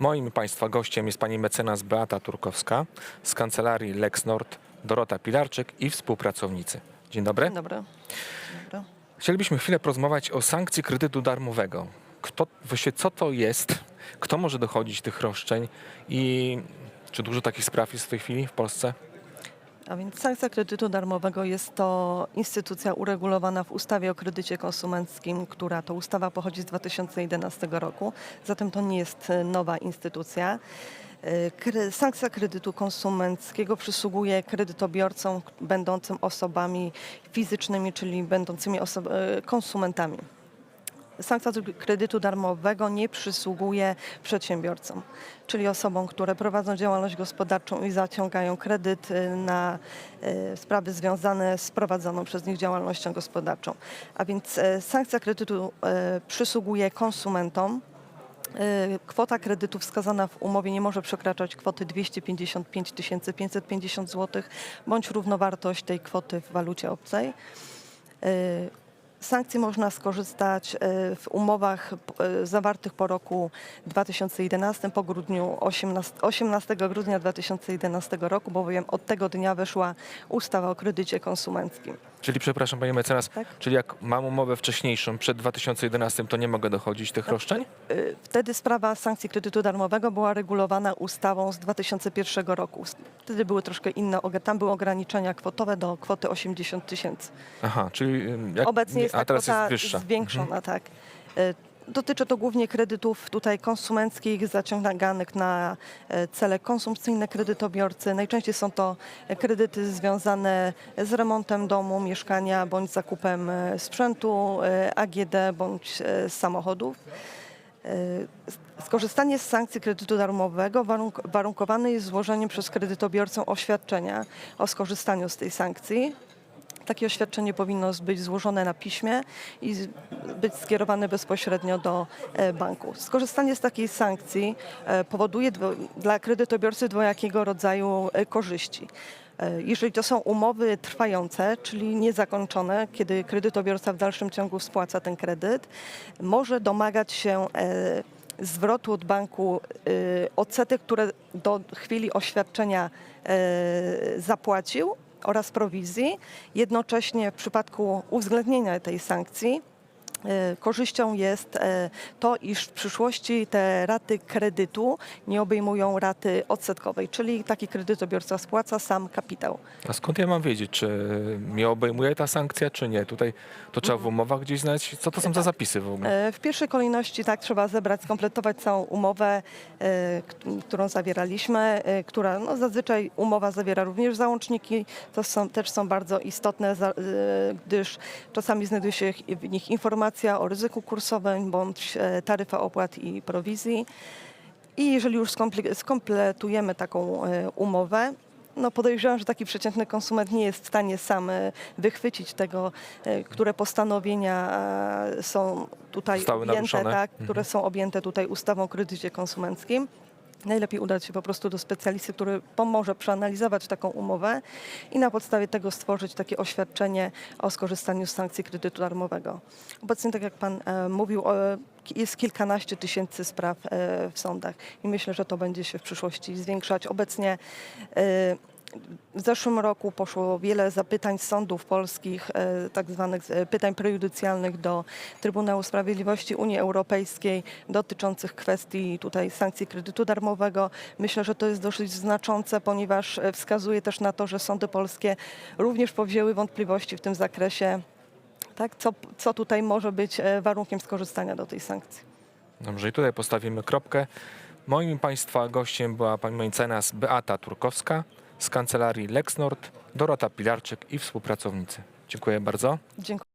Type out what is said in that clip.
Moim Państwa gościem jest pani mecenas Beata Turkowska z kancelarii LexNord, Dorota Pilarczyk i współpracownicy. Dzień dobry. Dzień dobry. Dobra. Chcielibyśmy chwilę porozmawiać o sankcji kredytu darmowego. Kto, właściwie co to jest? Kto może dochodzić tych roszczeń? I czy dużo takich spraw jest w tej chwili w Polsce? A więc sankcja kredytu darmowego jest to instytucja uregulowana w ustawie o kredycie konsumenckim, która to ustawa pochodzi z 2011 roku, zatem to nie jest e, nowa instytucja. E, Sankcja kredytu konsumenckiego przysługuje kredytobiorcom będącym osobami fizycznymi, czyli będącymi e, konsumentami. Sankcja kredytu darmowego nie przysługuje przedsiębiorcom, czyli osobom, które prowadzą działalność gospodarczą i zaciągają kredyt y, na y, sprawy związane z prowadzoną przez nich działalnością gospodarczą. A więc e, sankcja kredytu przysługuje konsumentom. Kwota kredytu wskazana w umowie nie może przekraczać kwoty 255 550 zł bądź równowartość tej kwoty w walucie obcej. Sankcji można skorzystać e, w umowach e, zawartych po roku 2011, po grudniu 18, 18 grudnia 2011 roku, bowiem od tego dnia weszła ustawa o kredycie konsumenckim. Czyli, przepraszam Pani mecenas, Tak. czyli jak mam umowę wcześniejszą, przed 2011, to nie mogę dochodzić tych roszczeń? E, Wtedy sprawa sankcji kredytu darmowego była regulowana ustawą z 2001 roku. Wtedy były troszkę inne, tam były ograniczenia kwotowe do kwoty 80 tysięcy. Aha, czyli ym, jak, Obecnie jest a ta teraz kwota jest wyższa. zwiększona, Mhm. tak. Dotyczy to głównie kredytów tutaj konsumenckich zaciąganych na e, cele konsumpcyjne kredytobiorcy. Najczęściej są to kredyty związane z remontem domu, mieszkania bądź zakupem e, sprzętu, e, AGD bądź samochodów. Skorzystanie z sankcji kredytu darmowego warunk- warunkowane jest złożeniem przez kredytobiorcę oświadczenia o skorzystaniu z tej sankcji. Takie oświadczenie powinno być złożone na piśmie i być skierowane bezpośrednio do e, banku. Skorzystanie z takiej sankcji e, powoduje dla kredytobiorcy dwojakiego rodzaju e, korzyści. Jeżeli to są umowy trwające, czyli niezakończone, kiedy kredytobiorca w dalszym ciągu spłaca ten kredyt, może domagać się zwrotu od banku odsetek, które do chwili oświadczenia zapłacił oraz prowizji. Jednocześnie w przypadku uwzględnienia tej sankcji korzyścią jest y, to, iż w przyszłości te raty kredytu nie obejmują raty odsetkowej, czyli taki kredytobiorca spłaca sam kapitał. A skąd ja mam wiedzieć, czy mnie obejmuje ta sankcja, czy nie? Tutaj to trzeba w Mhm. umowach gdzieś znaleźć. Co to są za zapisy w ogóle? E, W pierwszej kolejności tak trzeba zebrać, skompletować całą umowę, e, którą zawieraliśmy, e, która no, zazwyczaj umowa zawiera również załączniki. To są, też są bardzo istotne, e, gdyż czasami znajduje się w nich informacja o ryzyku kursowym bądź e, taryfa opłat i prowizji. I jeżeli już skomple- skompletujemy taką e, umowę, no podejrzewam, że taki przeciętny konsument nie jest w stanie sam e, wychwycić tego, które postanowienia są tutaj Zostały objęte, naruszone. tak, Mhm. które są objęte tutaj ustawą o kredycie konsumenckim. Najlepiej udać się po prostu do specjalisty, który pomoże przeanalizować taką umowę i na podstawie tego stworzyć takie oświadczenie o skorzystaniu z sankcji kredytu darmowego. Obecnie, tak jak Pan e, mówił, o, jest kilkanaście tysięcy spraw e, w sądach i myślę, że to będzie się w przyszłości zwiększać. Obecnie e, w zeszłym roku poszło wiele zapytań z sądów polskich, e, tak zwanych e, pytań prejudycjalnych do Trybunału Sprawiedliwości Unii Europejskiej dotyczących kwestii tutaj sankcji kredytu darmowego. Myślę, że to jest dosyć znaczące, ponieważ e, wskazuje też na to, że sądy polskie również powzięły wątpliwości w tym zakresie, tak, co, co tutaj może być warunkiem skorzystania do tej sankcji. Dobrze, i tutaj postawimy kropkę. Moim Państwa gościem była pani mecenas Beata Turkowska z kancelarii LexNord, Dorota Pilarczyk i współpracownicy. Dziękuję bardzo. Dziękuję.